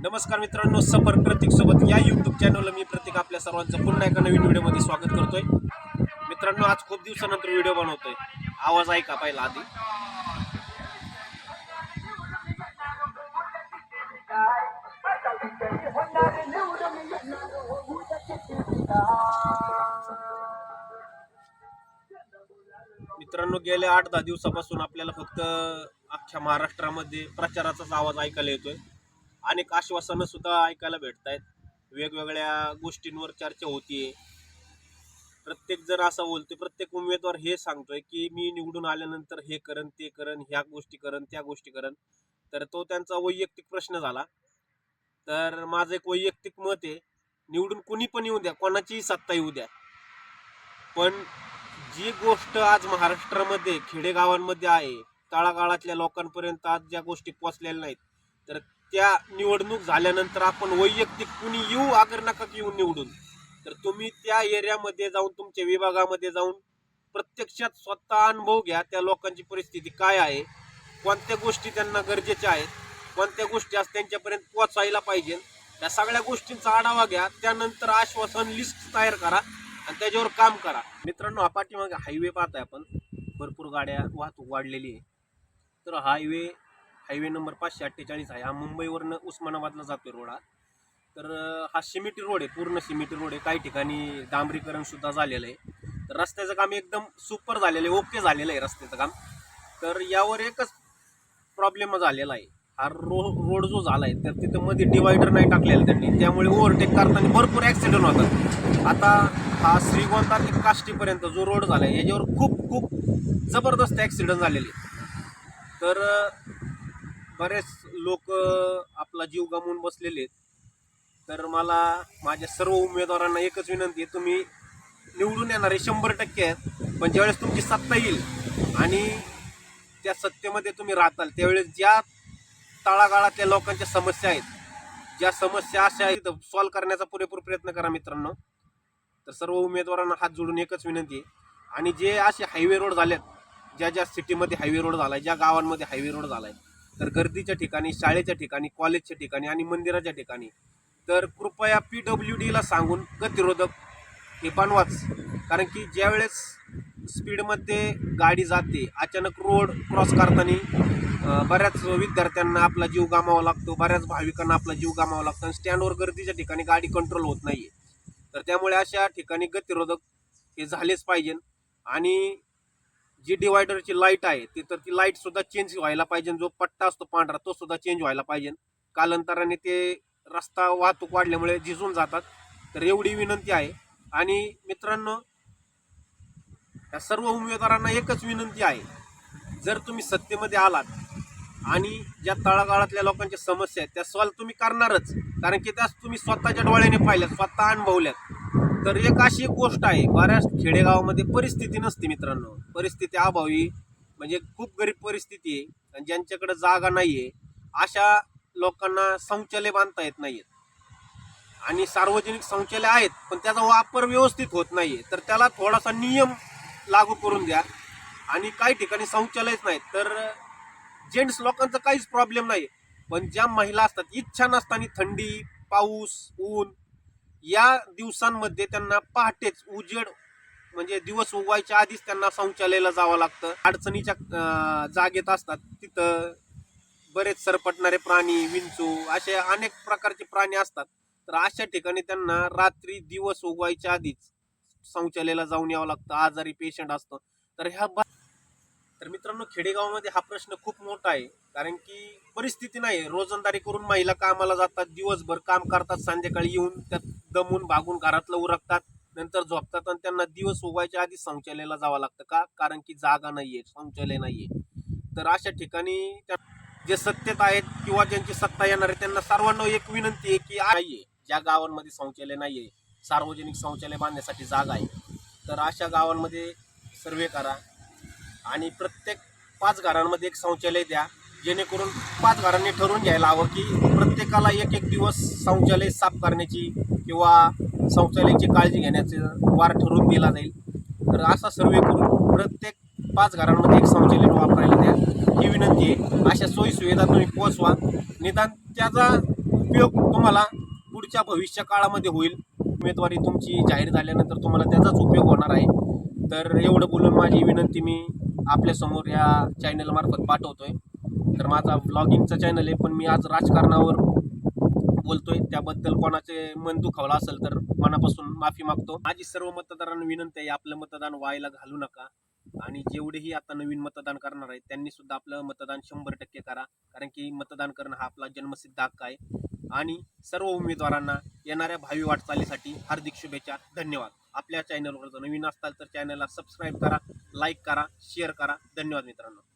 नमस्कार मित्रांनो सफर प्रतीक सोबत या यूट्यूब चॅनलला मी प्रतीक आपल्या सर्वांचं पुन्हा एका नवीन व्हिडिओमध्ये स्वागत करतोय. मित्रांनो आज खूप दिवसानंतर व्हिडिओ बनवतोय. आवाज ऐका पहिला आधी. मित्रांनो गेल्या आठ दहा दिवसापासून आपल्याला फक्त अख्ख्या महाराष्ट्रामध्ये प्रचाराचाच आवाज ऐकायला येतोय. अनेक आश्वासनं सुद्धा ऐकायला भेटत आहेत वेगवेगळ्या गोष्टींवर चर्चा होतीये. प्रत्येक जण असं बोलतोय प्रत्येक उमेदवार हे सांगतोय की मी निवडून आल्यानंतर हे करन ते करन ह्या गोष्टी करन त्या गोष्टी करन तर तो त्यांचा वैयक्तिक प्रश्न झाला. तर माझं एक वैयक्तिक मत आहे निवडून कुणी पण येऊ द्या कोणाचीही सत्ता येऊ द्या. पण जी गोष्ट आज महाराष्ट्रामध्ये खेडेगावांमध्ये आहे तळागाळातल्या लोकांपर्यंत आज ज्या गोष्टी पोचलेल्या नाहीत तर त्या निवडणूक झाल्यानंतर आपण वैयक्तिक कुणी येऊ अगर नका येऊन निवडून. तर तुम्ही त्या एरियामध्ये जाऊन तुमच्या विभागामध्ये जाऊन प्रत्यक्षात स्वतः अनुभव घ्या त्या लोकांची परिस्थिती काय आहे. कोणत्या गोष्टी त्यांना गरजेच्या आहेत कोणत्या गोष्टी आज त्यांच्यापर्यंत पोचायला पाहिजे. त्या सगळ्या गोष्टींचा आढावा घ्या त्यानंतर आश्वासन लिस्ट तयार करा आणि त्याच्यावर काम करा. मित्रांनो हा पाठीमागे हायवे पाहताय आपण. भरपूर गाड्या वाहतूक वाढलेली आहे. तर हायवे हायवे नंबर पाचशे अठ्ठेचाळीस आहे. हा मुंबईवरनं उस्मानाबादला जातोय रोड हा. तर हा सिमिटी रोड आहे पूर्ण सिमिटी रोड आहे. काही ठिकाणी डांबरीकरण सुद्धा झालेलं आहे. तर रस्त्याचं काम एकदम सुपर झालेलं आहे ओके झालेलं आहे रस्त्याचं काम. तर यावर एकच प्रॉब्लेम झालेला आहे. हा रो रोड जो झाला आहे तर तिथं मध्ये डिवायडर नाही टाकलेला त्यांनी. त्यामुळे ओव्हरटेक करताना भरपूर ॲक्सिडेंट होतात. आता हा श्रीगोंदा ते काष्टीपर्यंत जो रोड झाला आहे याच्यावर खूप खूप जबरदस्त ॲक्सिडेंट झालेले. तर बरेच लोक आपला जीव गमावून बसलेले आहेत. तर मला माझ्या सर्व उमेदवारांना एकच विनंती आहे तुम्ही निवडून येणारे शंभर टक्के आहेत. पण ज्यावेळेस तुमची सत्ता येईल आणि त्या सत्तेमध्ये तुम्ही राहताल त्यावेळेस ज्या तळागाळातल्या लोकांच्या समस्या आहेत ज्या समस्या अशा आहेत सॉल्व्ह करण्याचा पुरेपूर प्रयत्न करा मित्रांनो. तर सर्व उमेदवारांना हात जोडून एकच विनंती आहे. आणि जे असे हायवे रोड झालेत ज्या ज्या सिटीमध्ये हायवे रोड झाला आहे ज्या गावांमध्ये हायवे रोड झाला आहे तर गर्दीच्या ठिकाणी शाळेच्या ठिकाणी कॉलेजच्या ठिकाणी आणि मंदिराच्या ठिकाणी. तर कृपया पी डब्ल्यू डीला सांगून गतिरोधक हे बनवाच कारण की ज्यावेळेस स्पीडमध्ये गाडी जाते अचानक रोड क्रॉस करताना बऱ्याच विद्यार्थ्यांना आपला जीव गमावा लागतो बऱ्याच भाविकांना आपला जीव गमावा लागतो आणि स्टँडवर गर्दीच्या ठिकाणी गाडी कंट्रोल होत नाहीये. तर त्यामुळे अशा ठिकाणी गतिरोधक हे झालेच पाहिजे. आणि जी डिवायडरची लाइट आहे ती तर ती लाइट सुद्धा चेंज व्हायला पाहिजे जो पट्टा असतो पांढरा तो सुद्धा चेंज व्हायला पाहिजे. कालांतराने ते रस्ता वाहतूक वाढल्यामुळे झिजून जातात. तर एवढी विनंती आहे. आणि मित्रांनो या सर्व उमेदवारांना एकच विनंती आहे. जर तुम्ही सत्तेमध्ये आलात आणि ज्या तळागाळातल्या लोकांच्या समस्या आहेत त्या सॉल्व्ह तुम्ही करणारच. कारण की त्यास तुम्ही स्वतःच्या डोळ्याने पाहिल्यात स्वतः अनुभवल्यात. तर एक अशी एक गोष्ट आहे बऱ्याच खेडेगावामध्ये परिस्थिती नसते मित्रांनो. परिस्थिती अभावी म्हणजे खूप गरीब परिस्थिती आहे आणि ज्यांच्याकडे जागा नाही आहे अशा लोकांना शौचालय बांधता येत नाहीत आणि सार्वजनिक शौचालय आहेत पण त्याचा वापर व्यवस्थित होत नाहीये. तर त्याला थोडासा नियम लागू करून द्या. आणि काही ठिकाणी शौचालयच नाहीत तर जेंट्स लोकांचा काहीच प्रॉब्लेम नाही पण ज्या महिला असतात इच्छा नसताना थंडी पाऊस ऊन या दिवसांमध्ये त्यांना पहाटेच उजेड म्हणजे दिवस उगवायच्या आधीच त्यांना शौचालयाला जावं लागतं. अडचणीच्या जागेत असतात. तिथं बरेच सरपटणारे प्राणी विंचू असे अनेक प्रकारचे प्राणी असतात. तर अशा ठिकाणी त्यांना रात्री दिवस उगवायच्या आधीच शौचालयाला जाऊन यावं लागतं. आजारी पेशंट असतं. तर ह्या तर मित्रांनो खेडेगावामध्ये हा प्रश्न खूप मोठा आहे कारण की परिस्थिती नाही. रोजंदारी करून महिला कामाला जातात दिवसभर काम करतात संध्याकाळी येऊन त्यात दमून भागून घरातलं उरकतात नंतर झोपतात आणि त्यांना दिवस उगायच्या आधी शौचालयाला जावं लागतं का? कारण की जागा नाहीये शौचालय नाहीये. तर अशा ठिकाणी जे सत्तेत आहेत किंवा ज्यांची सत्ता येणार आहे त्यांना सर्वांना एक विनंती आहे की नाहीये ज्या गावांमध्ये शौचालय नाहीये सार्वजनिक शौचालय बांधण्यासाठी जागा आहे. तर अशा गावांमध्ये सर्वे करा. आणि प्रत्येक पाच घरांमध्ये एक शौचालय द्या जेणेकरून पाच घरांनी ठरवून घ्यायला हवं की प्रत्येकाला एक एक दिवस शौचालय साफ करण्याची किंवा शौचालयाची काळजी घेण्याचं वार ठरवून दिला जाईल. तर असा सर्वे करून प्रत्येक पाच घरांमध्ये एक शौचालय वापरायला द्या. ही विनंती आहे. अशा सोयीसुविधा तुम्ही पोचवा निदान त्याचा उपयोग तुम्हाला पुढच्या भविष्य काळामध्ये होईल. उमेदवारी तुमची जाहीर झाल्यानंतर तुम्हाला त्याचाच उपयोग होणार आहे. तर एवढं बोलून माझी विनंती मी आपल्यासमोर या चॅनलमार्फत पाठवतोय. तर माझा ब्लॉगिंगचा चॅनल आहे पण मी आज राजकारणावर बोलतोय. त्याबद्दल कोणाचे मन दुखावलं असेल तर मनापासून माफी मागतो. माझी सर्व मतदारांना विनंती आहे आपलं मतदान व्हायला घालू नका. आणि जेवढेही आता नवीन मतदान करणार आहेत त्यांनी सुद्धा आपलं मतदान शंभर टक्के करा. कारण की मतदान करणं हा आपला जन्मसिद्ध हक्क आहे. आणि सर्व उमेदवारांना येणाऱ्या भावी वाटचालीसाठी हार्दिक शुभेच्छा. धन्यवाद. आपल्या चॅनलवर जर नवीन असताल तर चॅनलला सबस्क्राईब करा लाईक करा शेअर करा. धन्यवाद मित्रांनो.